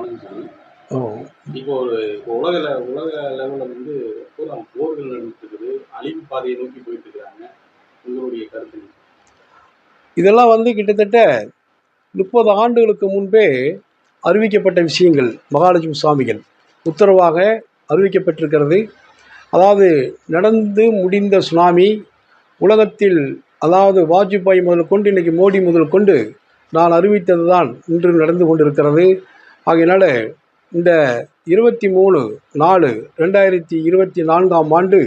வணக்கம் சாமி. ஓ இப்போ ஒரு உலக உலக லெவல்ல வந்து பூரா போர்கள் நடந்துட்டு அழிவு பாதையை நோக்கி போயிட்டு இருக்காங்க உங்களுடைய கருத்து? இதெல்லாம் வந்து கிட்டத்தட்ட முப்பது ஆண்டுகளுக்கு முன்பே அறிவிக்கப்பட்ட விஷயங்கள் மகாலட்சுமி சுவாமிகள் உத்தரவாக அறிவிக்கப்பட்டிருக்கிறது அதாவது நடந்து முடிந்த சுனாமி உலகத்தில் அதாவது வாஜ்பாய் முதல் கொண்டு இன்றைக்கி மோடி முதல் கொண்டு நான் அறிவித்தது தான் இன்று நடந்து கொண்டிருக்கிறது ஆகையினால இந்த இருபத்தி மூணு நாலு ரெண்டாயிரத்தி இருபத்தி நான்காம் ஆண்டு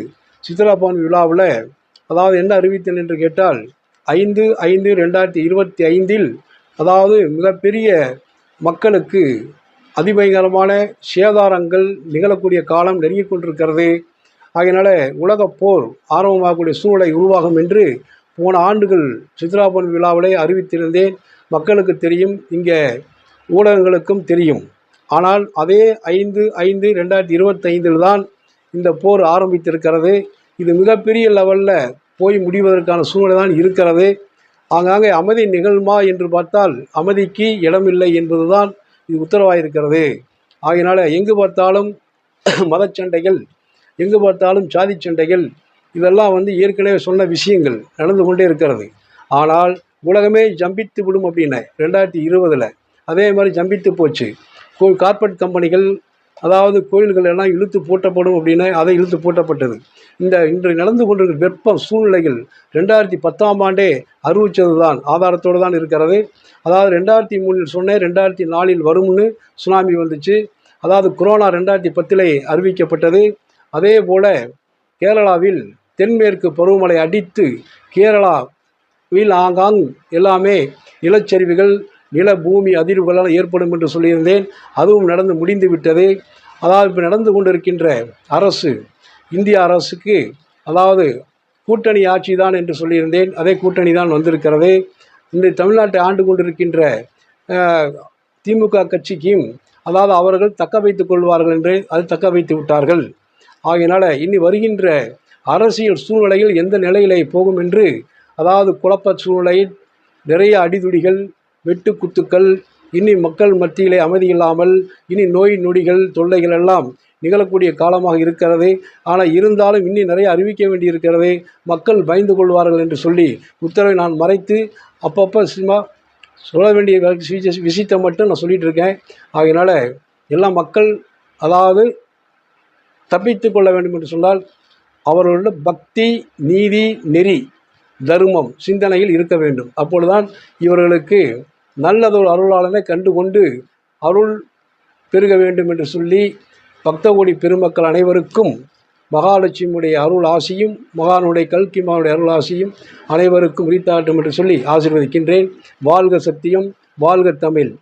சித்ராபான் விழாவில் அதாவது என்ன அறிவித்தேன் என்று கேட்டால் ஐந்து ஐந்து ரெண்டாயிரத்தி இருபத்தி ஐந்தில் அதாவது மிகப்பெரிய மக்களுக்கு அதிபயங்கரமான சேதாரங்கள் நிகழக்கூடிய காலம் நெருங்கிக் கொண்டிருக்கிறது. ஆகையினால உலகப் போர் ஆரம்பமாகக்கூடிய சூழ்நிலை உருவாகும் என்று போன ஆண்டுகள் சித்ராபன் விழாவிலே அறிவித்திருந்தேன். மக்களுக்கு தெரியும் இங்கே ஊடகங்களுக்கும் தெரியும். ஆனால் அதே ஐந்து ஐந்து ரெண்டாயிரத்தி இருபத்தைந்தில் தான் இந்த போர் ஆரம்பித்திருக்கிறது. இது மிகப்பெரிய லெவலில் போய் முடிவதற்கான சூழ்நிலை தான் இருக்கிறது. ஆங்காங்கே அமைதி நிகழ்மா என்று பார்த்தால் அமைதிக்கு இடமில்லை என்பதுதான் இது உத்தரவாயிருக்கிறது. ஆகையினால் எங்கு பார்த்தாலும் மதச்சண்டைகள் எங்கு பார்த்தாலும் சாதி சண்டைகள் இதெல்லாம் வந்து ஏற்கனவே சொன்ன விஷயங்கள் நடந்து கொண்டே இருக்கிறது. ஆனால் உலகமே ஜம்பித்து விடும் அப்படின்னு ரெண்டாயிரத்தி இருபதில் அதே மாதிரி ஜம்பித்து போச்சு. கோயில் கார்ப்பரேட் கம்பெனிகள் அதாவது கோயில்கள் எல்லாம் இழுத்து பூட்டப்படும் அப்படின்னு அதை இழுத்து பூட்டப்பட்டது. இந்த இன்று நடந்து கொண்டிருக்கிற வெப்ப சூழ்நிலைகள் ரெண்டாயிரத்தி பத்தாம் ஆண்டே அறிவித்தது தான் ஆதாரத்தோடு தான் இருக்கிறது. அதாவது ரெண்டாயிரத்தி மூணில் சொன்னேன் ரெண்டாயிரத்தி நாலில் வரும்னு சுனாமி வந்துச்சு. அதாவது கொரோனா ரெண்டாயிரத்தி பத்திலே அறிவிக்கப்பட்டது. அதே போல் கேரளாவில் தென்மேற்கு பருவமழை அடித்து கேரளாவில் ஆங்காங் எல்லாமே நிலச்சரிவுகள் நில பூமி அதிர்வுகளால் ஏற்படும் என்று சொல்லியிருந்தேன். அதுவும் நடந்து முடிந்து விட்டது. அதாவது இப்போ நடந்து கொண்டிருக்கின்ற அரசு இந்திய அரசுக்கு அதாவது கூட்டணி ஆட்சி தான் என்று சொல்லியிருந்தேன். அதே கூட்டணி தான் வந்திருக்கிறது. இந்த தமிழ்நாட்டை ஆண்டு கொண்டிருக்கின்ற திமுக கட்சிக்கும் அதாவது அவர்கள் தக்க வைத்துக் கொள்வார்கள் என்று அது தக்க வைத்து விட்டார்கள். ஆகையினால் இனி வருகின்ற அரசியல் சூழ்நிலையில் எந்த நிலையிலே போகும் என்று அதாவது குழப்ப சூழ்நிலையில் நிறைய அடிதுடிகள் வெட்டுக்குத்துக்கள் இனி மக்கள் மத்தியிலே அமைதி இல்லாமல் இனி நோய் நொடிகள் தொல்லைகள் எல்லாம் நிகழக்கூடிய காலமாக இருக்கிறது. ஆனால் இருந்தாலும் இன்னும் நிறைய அறிவிக்க வேண்டியிருக்கிறது மக்கள் பயந்து கொள்வார்கள் என்று சொல்லி உத்தரவை நான் மறைத்து அப்பப்போ சும்மா சொல்ல வேண்டிய விஷய- விஷயத்தை மட்டும் நான் சொல்லிகிட்டு இருக்கேன். ஆகையினால எல்லா மக்கள் அதாவது தப்பித்து கொள்ள வேண்டும் என்று சொன்னால் அவர்களோட பக்தி நீதி நெறி தர்மம் சிந்தனையில் இருக்க வேண்டும். அப்பொழுதுதான் இவர்களுக்கு நல்லதொரு அருளாளனை கண்டு கொண்டு அருள் பெருக வேண்டும் என்று சொல்லி பக்தகோடி பெருமக்கள் அனைவருக்கும் மகாலட்சுமியுடைய அருள் ஆசியும் மகானுடைய கல்கிமானுடைய அருள் ஆசியும் அனைவருக்கும் உரித்தாட்டும் என்று சொல்லி ஆசீர்வதிக்கின்றேன். வாழ்க சத்தியம் வாழ்க தமிழ்.